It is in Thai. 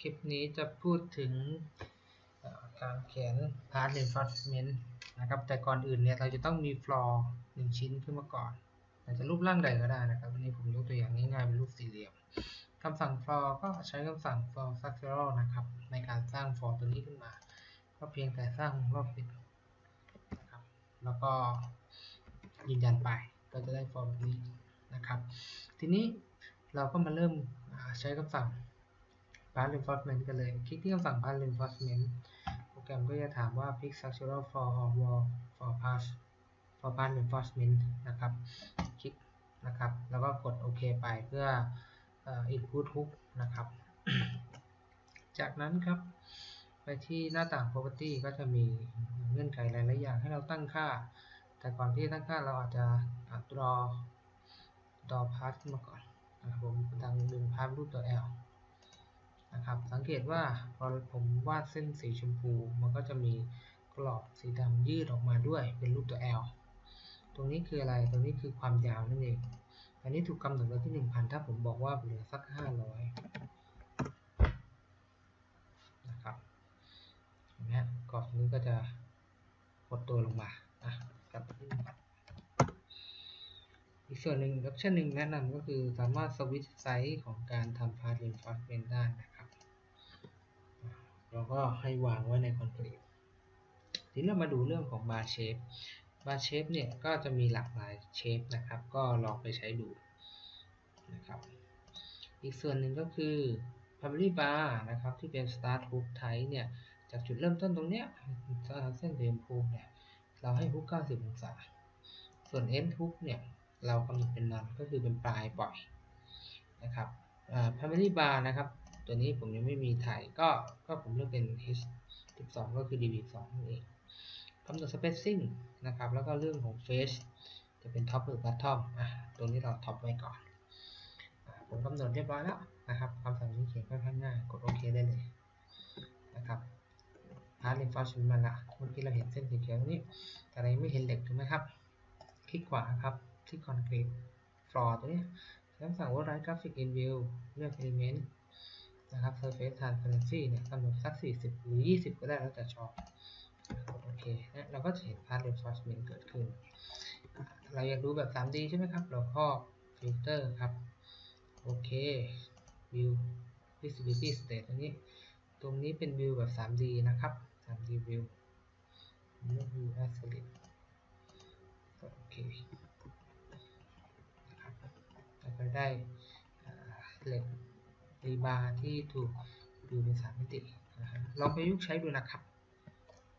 คลิปนี้จะพูดถึงการเขียน part reinforcement นะครับ แต่ก่อนอื่นเนี่ยเราจะต้องมี floor หนึ่งชิ้นขึ้นมาก่อนอาจจะรูปร่างใดก็ได้นะครับวันนี้ผมยกตัวอย่างง่ายๆเป็นรูปสี่เหลี่ยมคำสั่ง floor ก็ใช้คำสั่ง floor structural นะครับ ในการสร้าง floor ตัวนี้ขึ้นมา ก็เพียงแต่สร้างรอบปิดนะครับ แล้วก็ยืนยันไปก็จะได้ floor นี้นะครับ ทีนี้เราก็มาเริ่มใช้คำสั่ง path reinforcement กันเลย คลิกที่คำสั่ง path reinforcement โปรแกรมก็จะถามว่า pick structural for or wall for path for path reinforcement นะครับ คลิกนะครับ แล้วก็กดโอเคไปเพื่ออ input hook นะครับ จากนั้นครับ ไปที่หน้าต่าง property ก็จะมีเงื่อนไขหลายๆอย่างให้เราตั้งค่า แต่ก่อนที่ตั้งค่าเราอาจจะอ่า draw draw path ขึ้นมาก่อนนะครับผมทางดึงภาพรูปตัว L นะครับ สังเกตว่าพอผมวาดเส้นสีชมพู มันก็จะมีกรอบสีดำยืดออกมาด้วยเป็นรูปตัว L ตรงนี้คืออะไร ตรงนี้คือความยาวนั่นเอง อันนี้ถูกกำหนดไว้ที่ 1,000 ถ้าผมบอกว่าเหลือสัก 500 นะครับเห็นไหมกรอบนี้ก็จะหดตัวลงมาอะกลับที่อีกส่วนหนึ่งออปชันหนึ่งแนะนำก็คือสามารถสวิตช์ไซส์ของการทำ path reinforcement ได้นะครับ ก็ให้วางไว้ในคอนกรีตทีนี้เรามาดูเรื่องของ bar shape bar shape เนี่ยก็จะมีหลากหลายเชฟนะครับ ก็ลองไปใช้ดูนะครับ อีกส่วนหนึ่งก็คือ primary bar นะครับ ที่เป็น start hook type เนี่ย จากจุดเริ่มต้นตรงเนี้ยเส้นเรียมพูเนี่ย เราให้ฮุก90 องศา ส่วน end hook เนี่ย เรากำหนดเป็น none ก็คือเป็นปลายปล่อยนะครับอ่า primary bar นะครับ ตัวนี้ผมยังไม่มีถ่ายก็ก็ผมเลือกเป็น h 12ก็คือ db 2นั่นเองกำหนด spacing นะครับ แล้วก็เรื่องของ face จะเป็น top หรือ bottom อะตัวนี้เรา top ไว้ก่อนอผมกำหนดเรียบร้อยแล้วนะครับคำสั่งนี้เขียนค่อนข้างง่ายกดโอเคได้เลยนะครับ path reinforcement มาละเมื่อกี้เราเห็นเส้นสีเขียวตรงนี้ แต่เรายังไม่เห็นเหล็กถูกไหมครับ คลิกขวาครับที่คอนกรีต floor ตัวนี้คำสั่ง override graphic in view เลือก element นะครับ surface transparency เนี่ยกำหนดสัก 40 หรือ 20 ก็ได้แล้วแต่ชอบโอเคนะเราก็จะเห็น path reinforcement เกิดขึ้น เราอยากดูแบบ 3D ใช่ไหมครับ เราก็ filter ครับ โอเค view visibility state ตรงนี้ ตรงนี้เป็น view แบบ 3D นะครับ 3D view view as solid โอเคนะครับเราก็ได้เล็ก รีบาร์ที่ถูกดูเป็นสามมิตินะฮะลองประยุกต์ใช้ดูนะครับ